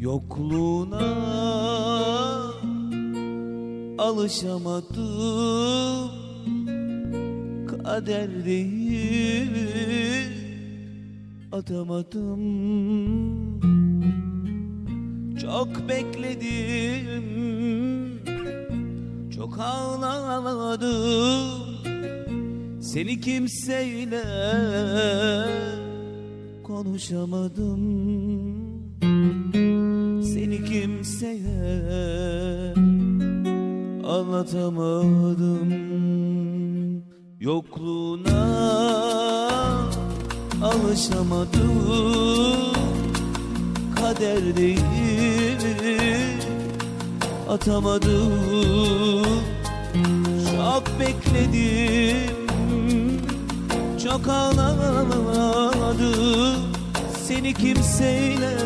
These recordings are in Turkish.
Yokluğuna alışamadım. Kader değil atamadım. Çok bekledim Çok ağladım. Seni kimseyle konuşamadım Seni kimseye anlatamadım. Yokluğuna alışamadım. Kader değil atamadım. Çok bekledim. Çok ağlamadım. Seni kimseyle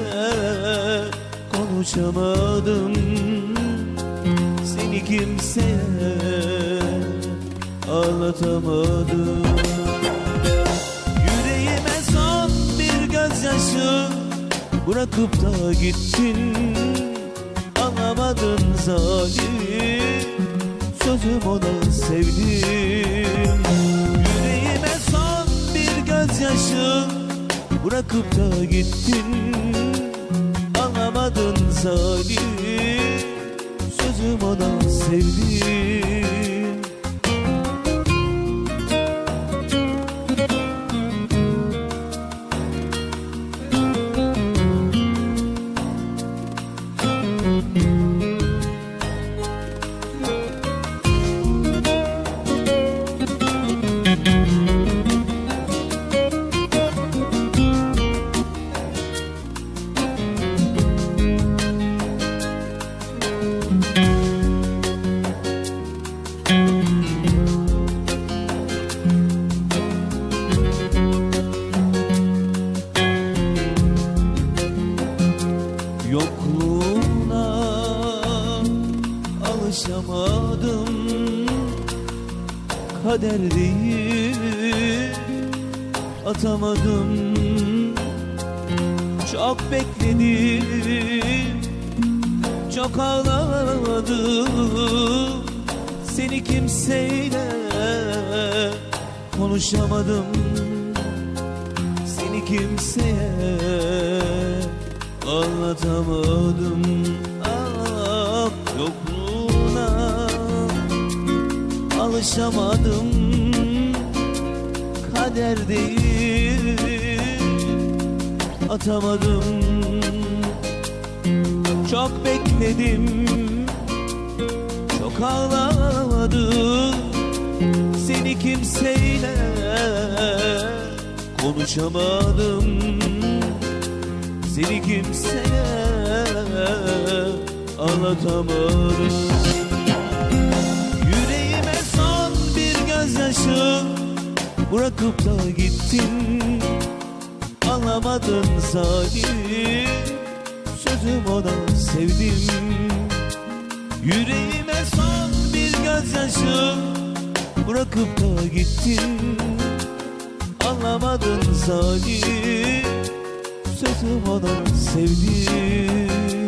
konuşamadım Seni kimseye anlatamadım. Yüreğime son bir gözyaşı Bırakıp da gittin. Alamadın zalim Sözüm ona sevdim. Yüreğime son bir gözyaşı Bırakıp da gittin zalim Sözüm ona sevdim Yokluğuna alışamadım. Kader değil atamadım. Çok bekledim Çok ağladım Seni kimseyle konuşamadım. Seni kimseye anlatamadım. Ah, Yokluğuna alışamadım. Kader değil atamadım. Çok bekledim Çok ağladım Seni kimseyle konuşamadım seni kimseye anlatamadım Yüreğime son bir gözyaşı Bırakıp da gittin. Anlamadın zalim Sözüm ona sevdim. Yüreğime son bir gözyaşı Bırakıp da gittin. Anlamadın zalim Sözüm ona sevdim